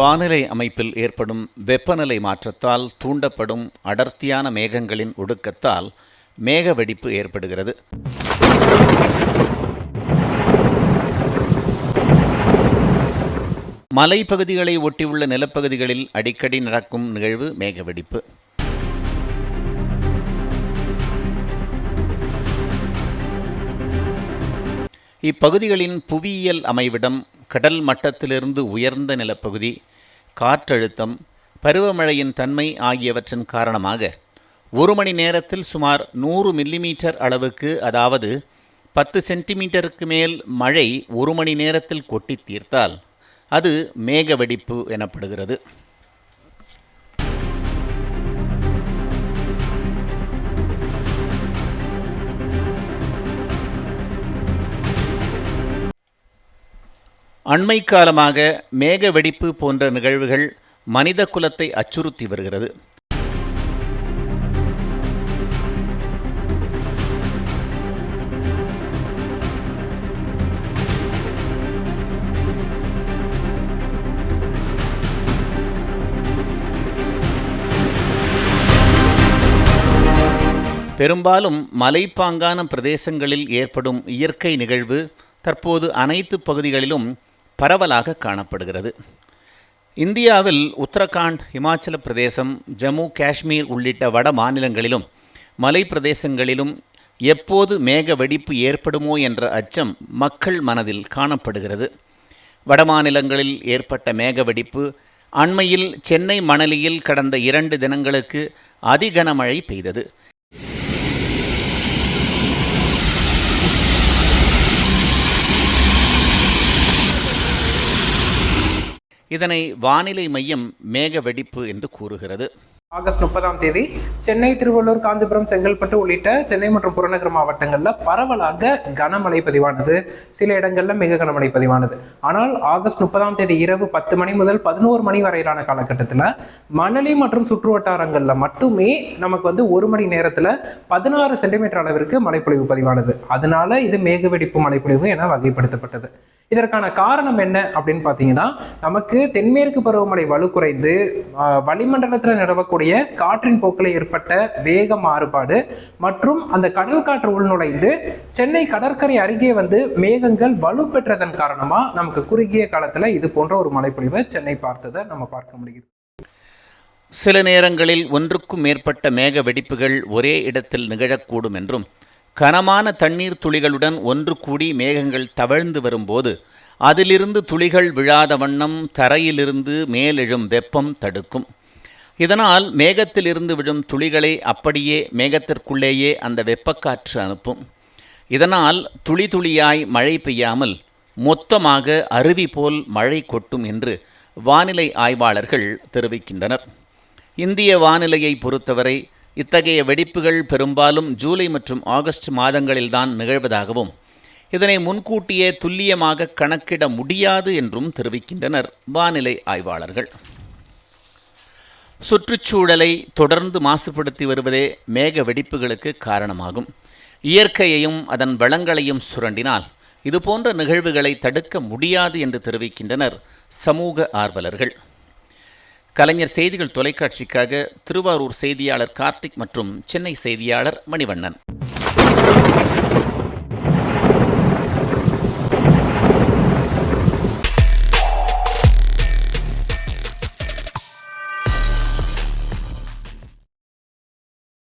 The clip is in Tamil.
வானிலை அமைப்பில் ஏற்படும் வெப்பநிலை மாற்றத்தால் தூண்டப்படும் அடர்த்தியான மேகங்களின் ஒடுக்கத்தால் மேக வெடிப்பு ஏற்படுகிறது. மலைப்பகுதிகளை ஒட்டியுள்ள நிலப்பகுதிகளில் அடிக்கடி நடக்கும் நிகழ்வு மேக வெடிப்பு. இப்பகுதிகளின் புவியியல் அமைவிடம் கடல் மட்டத்திலிருந்து உயர்ந்த நிலப்பகுதி காற்றழுத்தம் பருவமழையின் தன்மை ஆகியவற்றின் காரணமாக ஒரு மணி நேரத்தில் சுமார் நூறு மில்லிமீட்டர் அளவுக்கு அதாவது பத்து சென்டிமீட்டருக்கு மேல் மழை ஒரு மணி நேரத்தில் கொட்டி தீர்த்தால் அது மேக வெடிப்பு எனப்படுகிறது. அண்மை காலமாக மேக வெடிப்பு போன்ற நிகழ்வுகள் மனித குலத்தை அச்சுறுத்தி வருகிறது. பெரும்பாலும் மலைப்பாங்கான பிரதேசங்களில் ஏற்படும் இயற்கை நிகழ்வு தற்போது அனைத்து பகுதிகளிலும் பரவலாக காணப்படுகிறது. இந்தியாவில் உத்தரகாண்ட் இமாச்சல பிரதேசம் ஜம்மு காஷ்மீர் உள்ளிட்ட வட மாநிலங்களிலும் மலை பிரதேசங்களிலும் எப்போது மேக வெடிப்பு ஏற்படுமோ என்ற அச்சம் மக்கள் மனதில் காணப்படுகிறது. வடமாநிலங்களில் ஏற்பட்ட மேக வெடிப்பு அண்மையில் சென்னை மணலியில் கடந்த இரண்டு தினங்களுக்கு அதிகனமழை பெய்தது. இதனை வானிலை மையம் மேக வெடிப்பு என்று கூறுகிறது. ஆகஸ்ட் முப்பதாம் தேதி சென்னை திருவள்ளூர் காஞ்சிபுரம் செங்கல்பட்டு உள்ளிட்ட சென்னை மற்றும் புறநகர் மாவட்டங்களில் பரவலாக கனமழை பதிவானது. சில இடங்களில் மிக கனமழை பதிவானது. ஆனால் ஆகஸ்ட் முப்பதாம் தேதி இரவு பத்து மணி முதல் பதினோரு மணி வரையிலான காலகட்டத்தில் மணலி மற்றும் சுற்று வட்டாரங்களில் மட்டுமே நமக்கு வந்து ஒரு மணி நேரத்தில் பதினாறு சென்டிமீட்டர் அளவிற்கு மழைப்பொழிவு பதிவானது. அதனால இது மேகவெடிப்பு மழைப்பொழிவு என வகைப்படுத்தப்பட்டது. இதற்கான காரணம் என்ன அப்படின்னு பார்த்தீங்கன்னா நமக்கு தென்மேற்கு பருவமழை வலு குறைந்து வளிமண்டலத்தில் நிலவக்கூடிய காற்றின் போக்கில் ஏற்பட்ட வேக மாறுபாடு மற்றும் அந்த கடல் காற்று உள்நுழைந்து சென்னை கடற்கரை அருகே வந்து மேகங்கள் வலுப்பெற்றதன் காரணமாக நமக்கு குறுகிய காலத்தில் இது போன்ற ஒரு மழைப்பொழிவை சென்னை பார்த்ததை நம்ம பார்க்க முடியுது. சில நேரங்களில் ஒன்றுக்கும் மேற்பட்ட மேக வெடிப்புகள் ஒரே இடத்தில் நிகழக்கூடும் என்றும் கனமான தண்ணீர் துளிகளுடன் ஒன்று கூடி மேகங்கள் தவழ்ந்து வரும்போது அதிலிருந்து துளிகள் விழாத வண்ணம் தரையிலிருந்து மேலெழும் வெப்பம் தடுக்கும். இதனால் மேகத்திலிருந்து விழும் துளிகளை அப்படியே மேகத்திற்குள்ளேயே அந்த வெப்பக்காற்று அனுப்பும். இதனால் துளி துளியாய் மழை பெய்யாமல் மொத்தமாக அருவி போல் மழை கொட்டும் என்று வானிலை ஆய்வாளர்கள் தெரிவிக்கின்றனர். இந்திய வானிலையை பொறுத்தவரை இத்தகைய வெடிப்புகள் பெரும்பாலும் ஜூலை மற்றும் ஆகஸ்ட் மாதங்களில்தான் நிகழ்வதாகவும் இதனை முன்கூட்டியே துல்லியமாக கணக்கிட முடியாது என்றும் தெரிவிக்கின்றனர் வானிலை ஆய்வாளர்கள். சுற்றுச்சூழலை தொடர்ந்து மாசுபடுத்தி வருவதே மேக வெடிப்புகளுக்கு காரணமாகும். இயற்கையையும் அதன் வளங்களையும் சுரண்டினால் இதுபோன்ற நிகழ்வுகளை தடுக்க முடியாது என்று தெரிவிக்கின்றனர் சமூக ஆர்வலர்கள். கலைஞர் செய்திகள் தொலைக்காட்சிக்காக திருவாரூர் செய்தியாளர் கார்த்திக் மற்றும் சென்னை செய்தியாளர் மணிவண்ணன்.